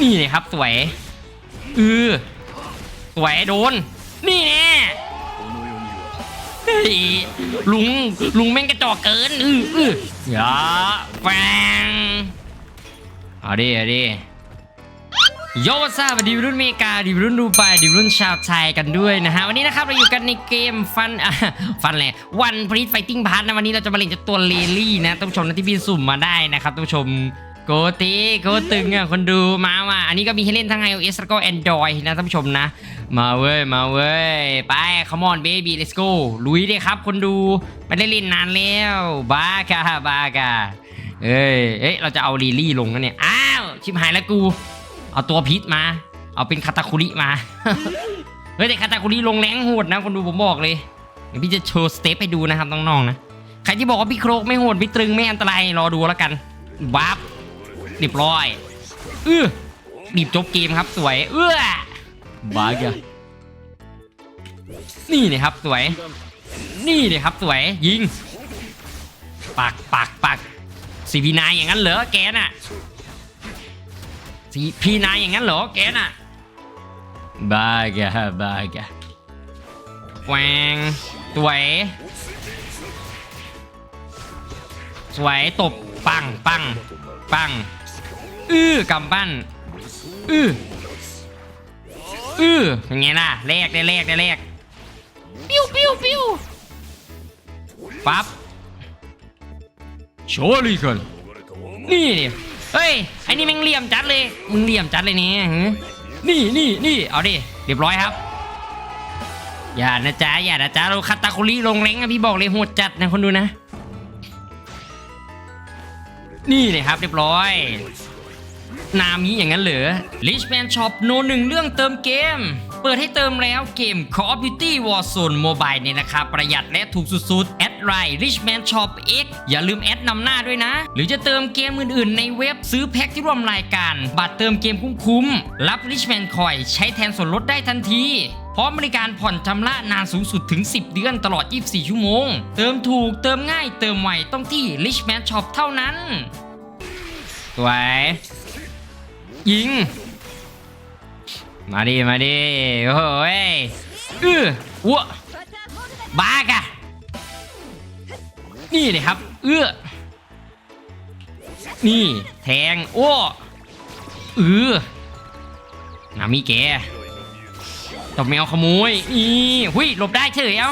นี่เลยครับสวยเออสวยโดน นี่แน่เฮ้ยลุงลุงแม่งกระจอกเกินอืออืออย่าแฟงเอาดิเอาดิโยวัสวัสดีวัยรุ่นเมกาดีวัยรุ่นดูไบดีวัยรุ่นชาวไทยกันด้วยนะฮะวันนี้นะครับเราอยู่กันในเกมฟันอะฟันแหละวันพรีไฟติ้งพาร์ทนะวันนี้เราจะมาเล่นเจ้าตัวเลลี่นะท่านผู้ชมนะที่พี่สุ่มมาได้นะครับท่านผู้ชม โกตีโกตึงอะคนดูมาว่ะอันนี้ก็มีให้เล่นทั้ง iOS แล้วก็ Android นะท่านผู้ชมนะ มาเว้ย มาเว้ย ไป come on baby let's go ลุยเลยครับคนดูไม่ได้เล่นนานแล้วบากาบากาเอ้ยเอ้ยเราจะเอาลีลี่ลงกันเนี่ย อ้าว ชิบหายแล้วกู เอาตัวพิษมา เอาเป็นคาตาคุริมา เฮ้ยแต่คาตาคุริลงแรงโหดนะคนดูผมบอกเลยเดี๋ยวพี่จะโชว์สเต็ปให้ดูนะครับน้องๆนะ ใครที่บอกว่าพี่โครกไม่โหดไม่ตรึงไม่อันตรายรอดูแล้วกันวับ เรียบร้อยเออบีบจบเกมครับสวย เอื้อบาเกะนี่เลยครับสวย นี่เลยครับสวยยิงปักปักปักสีพีนายอย่างนั้นเหรอแกน่ะสีพีนายอย่างนั้นเหรอแกน่ะบากะบากะแหวงสวย สวยตบปังปังปัง อื้อกำปั้นอื้ออื้อเป็นไงล่ะแลกได้แลกได้แลกปิ้วปิ้วปิ้วปั๊บโชว์ลีกันนี่นี่เฮ้ยไอ้นี่แม่งเหลี่ยมจัดเลยมึงเหลี่ยมจัดเลยเนี่ยหือนี่นี่นี่เอาดิเรียบร้อยครับ อย่านะจ๊ะอย่านะจ๊ะเราคาตาคุริลงแรงอะพี่บอกเลยโหดจัดนะคนดูนะ นี่เลยครับเรียบร้อย นามิอย่างนั้นเหรอ Richman Shop โนหนึ่งเรื่องเติมเกม เปิดให้เติมแล้วเกม Call of Duty Warzone Mobile เนี่ยนะครับ ประหยัดและถูกสุดๆ แอดไลน์ Richman Shop X อย่าลืมแอดนำหน้าด้วยนะ หรือจะเติมเกมอื่นๆ ในเว็บซื้อแพ็คที่ร่วมรายการ บัตรเติมเกมคุ้มๆ รับ Richman Coin ใช้แทนส่วนลดได้ทันทีพร้อมบริการผ่อนชำระนานสูงสุดถึง 10 เดือนตลอด 24 ชั่วโมง เติมถูกเติมง่ายเติมไวต้องที่ Richman Shop เท่านั้นสวย ยิง มาดิมาดิโอ้ยอืออ้วบากะนี่เลยครับเอื้อนี่แทงโอ้เออนามีแกตบแมวขโมยอีหุยหลบได้เฉยเอา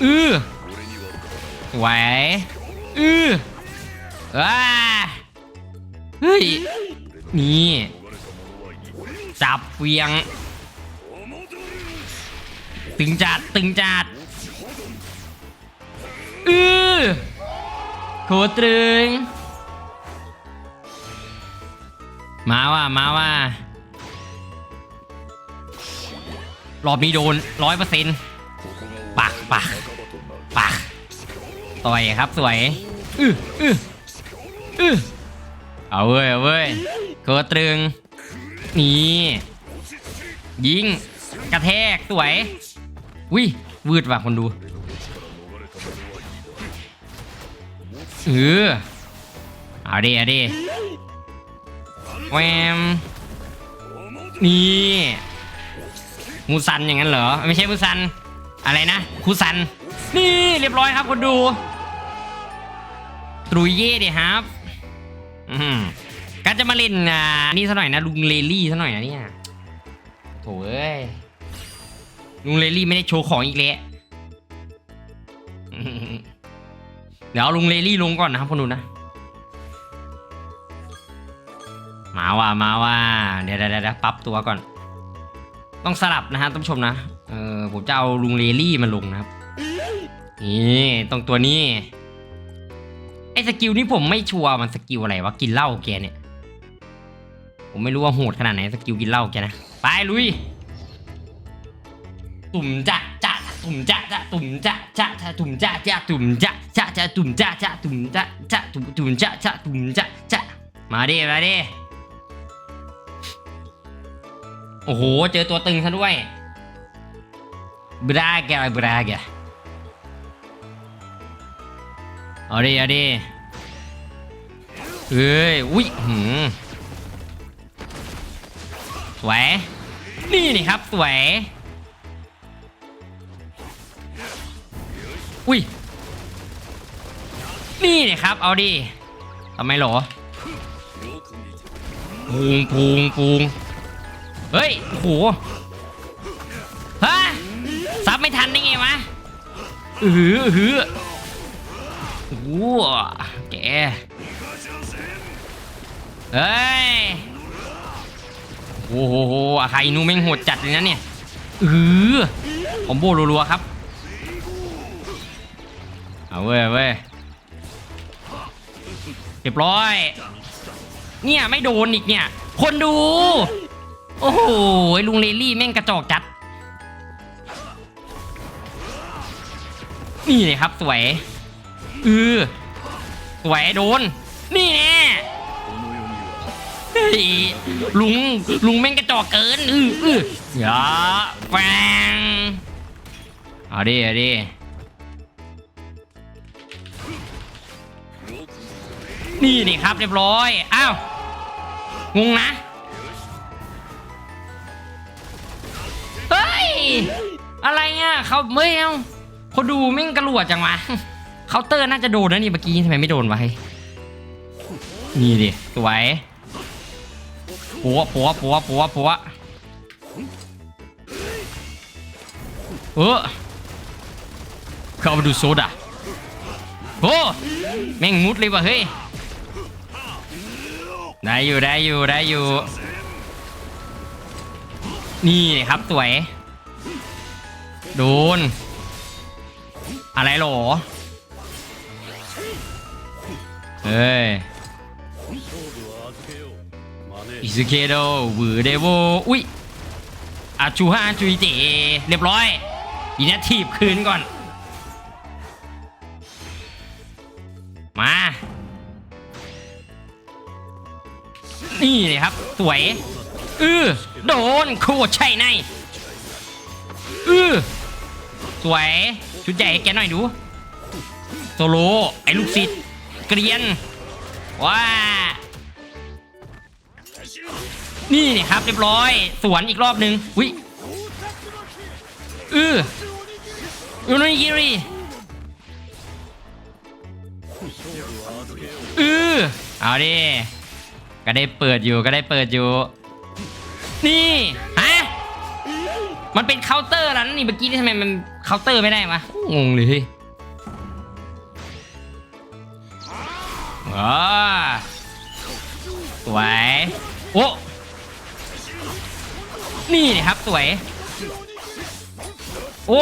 เอือสวยอือว้า เฮ้ย นี่จับเวียง ตึงจัดตึงจัดอือโคตรึง มาว่ะมาว่ะรอบนี้โดนร้อยเปอร์เซ็นต์ปักปักปักต่อยครับสวย อืออืออือ เอาเว้ยเอาเว้ยโคตรึงนี่ยิงกระแทกสวยวิวืดว่ะคนดูเออเอาดิเอาดิแวมนี่มูซันอย่างนั้นเหรอ ไม่ใช่มูซัน อะไรนะคูซัน นี่เรียบร้อยครับคนดูตรุยเย่ดิครับ ก็จะมาเล่นอ่านี่ซะหน่อยนะลุงเลลี่ซะหน่อยนะเนี่ยโถเอ้ยลุงเลลี่ไม่ได้โชว์ของอีกแล้วเดี๋ยวเอาลุงเลลี่ลงก่อนนะครับคนดูนะ มาว่ามาว่าเดี๋ยวเดี๋ยวเดี๋ยวปรับตัวก่อน ต้องสลับนะฮะท่านผู้ชมนะเออผมจะเอาลุงเลลี่มาลงนะครับนี่ตรงตัวนี้ ไอ้สกิลนี้ผมไม่ชัวร์มันสกิลอะไรวะกินเหล้าแกเนี่ย ผมไม่รู้ว่าโหดขนาดไหนสกิลกินเหล้าแกนะ ไปลุย ตุ่มจะจะตุ่มจะจะตุ่มจะจะจะตุ่มจะจะตุ่มจะจะจะตุ่มจะจะตุ่มจะจะตุ่มตุ่มจะจะตุ่มจะจะมาดิมาดิโอ้โห เจอตัวตึงซะด้วยบราแกบราแก เอาดิเอาดิเอ้ย อุ้ยหืมสวย นี่นี่ครับ สวย อุ้ย นี่นี่ครับ เอาดิทำไมหรอปูงปูงปูงเฮ้ย โอ้โหฮะซับไม่ทันได้ไงวะอือหือ อู้แกเฮ้ยโอ้โหอาคาอินูแม่งโหดจัดเลยนะเนี่ยอือคอมโบรัวๆครับ เอาเว้ยเอาเว้ยเรียบร้อย เนี่ยไม่โดนอีกเนี่ย คนดู โอ้โหลุงเลลี่แม่งกระจอกจัด นี่เลยครับสวย เออสวยโดน นี่แน่เฮ้ยลุงลุงแม่งกระจอกเกินอืออืออย่าแฟงเอาดิเอาดินี่นี่ครับเรียบร้อยอ้าวงงนะเฮ้ยอะไรอะเขาไม่เอาเขาดูแม่งกระหลวดจังวะ เคาน์เตอร์น่าจะโดนนะนี่เมื่อกี้ทำไมไม่โดนวะเฮ้ยนี่ดิสวยปัวปัวปัวปัวปัวเออเข้ามาดูโซดาโอ้แม่งมุดเลยว่ะเฮ้ยได้อยู่ได้อยู่ได้อยู่ นี่ครับสวย โดน อะไรหรอ เฮ้ยอิซุเคโดวือเดโวอุ้ยอาชูฮาจุยเจเรียบร้อยอีนัททีบคืนก่อน มา นี่เลยครับ สวย อือโดนโคตรใช่ในอือสวย ชุดใหญ่ให้แกหน่อยดู โซโล ไอ้ลูกศิษย์ เกรียนว้านี่นี่ครับเรียบร้อย สวนอีกรอบหนึ่งอุ้ยอืออุนกิริอือเอาดิก็ได้เปิดอยู่ก็ได้เปิดอยู่ นี่ฮะมันเป็นเคาน์เตอร์แล้วนี่เมื่อกี้นี่ทำไมมันเคาน์เตอร์ไม่ได้วะงงเลย ว้าสวย โอ้นี่นี่ครับ สวย โอ้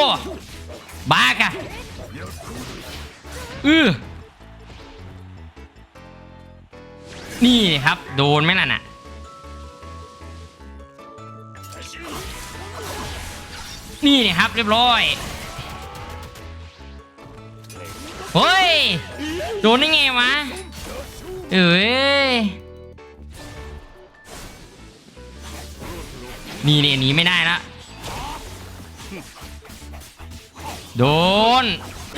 บากอะอือนี่ครับ โดนไหมนั่นน่ะ นี่นี่ครับ เรียบร้อย เฮ้ย โดนได้ไงวะ เอ้ยนี่เนี่ยหนีไม่ได้ละโดน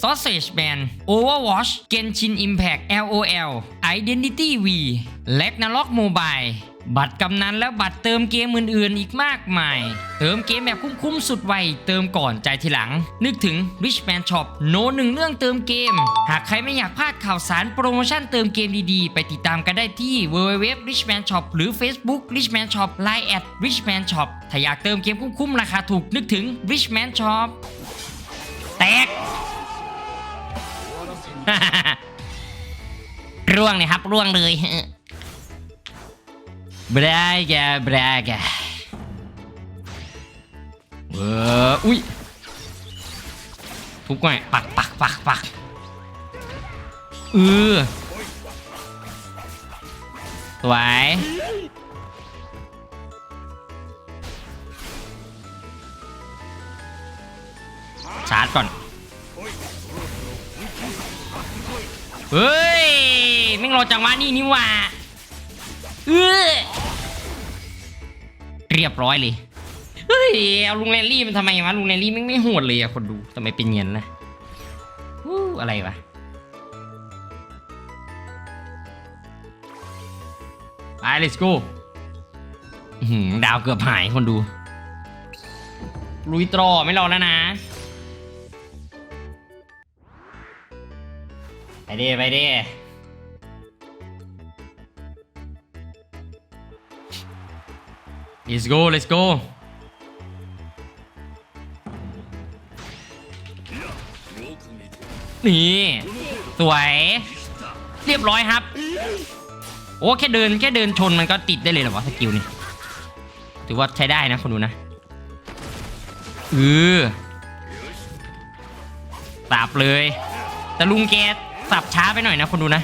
Sausage Man Overwatch Genshin Impact LOL Identity V และ n a r o k Mobile บัตรกำนันและบัตรเติมเกมอื่นๆ อีกมากมาย เติมเกมแบบคุ้มๆ สุดไว เติมก่อนใจทีหลัง นึกถึง Richman Shop โนหนึ่งเรื่องเติมเกม หากใครไม่อยากพลาดข่าวสารโปรโมชั่นเติมเกมดีๆ ไปติดตามกันได้ที่ www richman shop หรือ Facebook richman shop line at richman shop ถ้าอยากเติมเกมคุ้มๆ ราคาถูกนึกถึง richman shop แตก ร่วงเลยครับร่วงเลยบรากาบรากาเอออุ้ยทุกหน่อยปักปักปักปักเออสวยชาร์จก่อน เฮ้ยแม่งรอจังหวะนี้นี่ว่าเออเรียบร้อยเลยเฮ้ยเอาลุงแรลลี่มันทำไมวะลุงแรลลี่แม่งไม่โหดเลยอะคนดูทำไมเป็นเงียนะวู้อะไรวะไป let's go ดาวเกือบหายคนดูลุยตรอไม่รอแล้วนะ ดิไปดิ let's go let's go นี่สวย เรียบร้อยครับ โอ้แค่เดินแค่เดินชนมันก็ติดได้เลยเหรอวะสกิลนี่ถือว่าใช้ได้นะคนดูนะเออสับเลย แต่ลุงแก สับช้าไปหน่อยนะคนดูนะ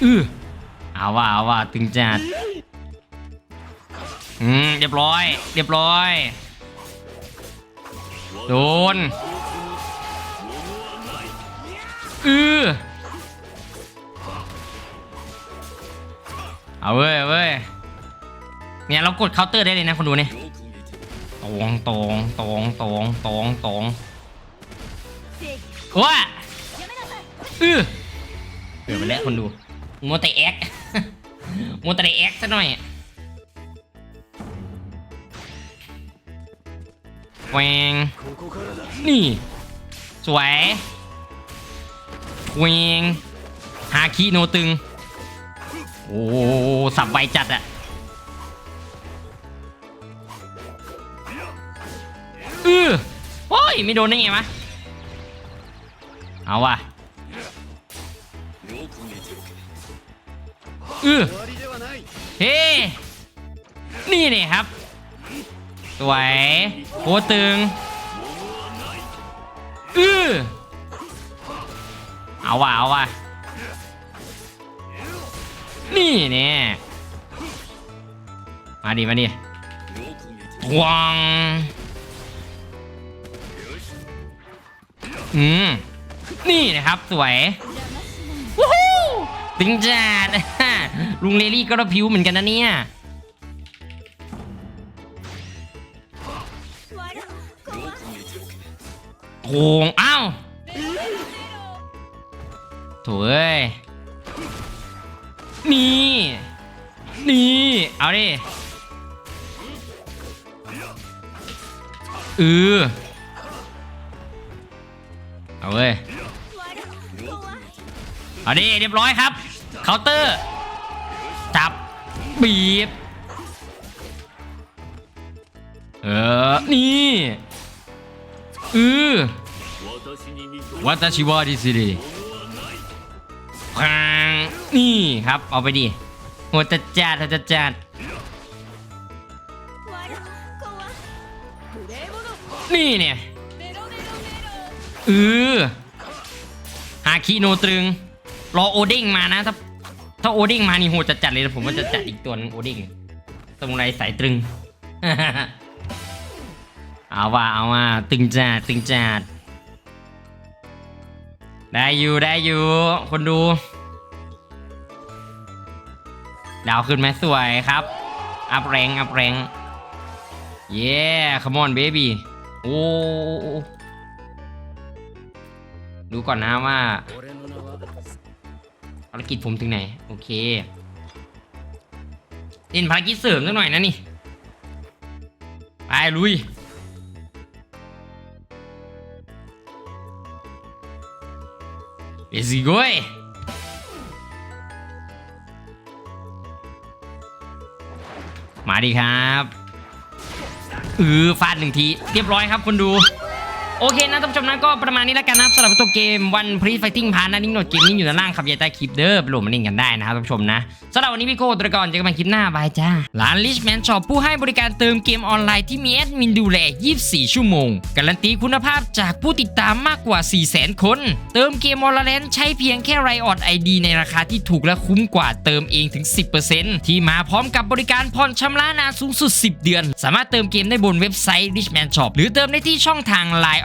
เออเอาว่าเอาว่าตึงจัดอืมเรียบร้อย เรียบร้อย โดนเออเอาเว้ยเอาเว้ยเนี่ยเรากดเคาน์เตอร์ได้เลยนะคนดูเนี่ยตรงตรงตรงตรงตรงตรง ว้าอือเกือบไปแล้วคนดูมัวแต่แอคมัวแต่แอคซะหน่อยแหวงนี่ สวยแหวงฮาคิโนตึง โอ้สับไวจัดอะเออโอ้ย ไม่โดนได้ไงวะ เอาว่ะเออเฮ้นี่นี่ครับ สวยโคตรตึงเออเอาว่ะเอาว่ะนี่เนี่ยมาดิมาดิวางอืม นี่นะครับสวยวู้ฮู้ตึงจัดลุงเลลี่ก็ระพิวเหมือนกันนะเนี่ยโถงอ้าวโถเอ้ยนี่ นี่ เอาดิเออ เอาเว้ยเอาดิเรียบร้อยครับเคาน์เตอร์จับบีบเออนี่เออวัตชิวาดิสิริพังนี่ครับเอาไปดิหัวจัดจัดหัวจัดจัดนี่เนี่ย ออฮาคิโนตรึง รอโอเด้งมานะถ้าถ้าโอเด้งมานี่โหจัดจัดเลยนะผมว่าจะจัดอีกตัวนึงโอเด้งสมุไรสายตรึง เอาว่าเอาว่าตึงจัดตึงจัดได้อยู่ได้อยู่ คนดู ดาวขึ้นไหมสวยครับ อัพแรงอัพแรงเย้ขมอนเบบี้โอ้ ดูก่อนนะว่าภารกิจผมถึงไหน โอเคเล่นภารกิจเสริมสักหน่อยนะนี่ ไปลุย Let's go มาดีครับเออฟาดหนึ่งที เรียบร้อยครับคนดู โอเคนะท่านผู้ชมนะก็ประมาณนี้แล้วกันนะครับสำหรับตัวเกมวันพรีไฟติ้งพาร์นะนิ่งโหลดเกมนี้อยู่ด้านล่างครับอย่าใต้คลิปเด้อไปโหลดมาเล่นกันได้นะครับท่านผู้ชมนะสำหรับวันนี้พี่โก้ตัวก่อนเจอกันใหม่คลิปหน้าบายจ้าร้าน Richman Shop ผู้ให้บริการเติมเกมออนไลน์ที่มีแอดมินดูแล 24 ชั่วโมง การันตีคุณภาพจากผู้ติดตามมากกว่า 400,000 คน เติมเกมออนไลน์ใช้เพียงแค่ไรออดไอดีในราคาที่ถูกและคุ้มกว่าเติมเองถึง 10%ที่มาพร้อมกับบริการผ่อนชำระนานสูงสุด 10 เดือน สามารถเติมเกมได้บนเว็บไซต์ Richman Shop หรือเติมได้ที่ช่องทาง Line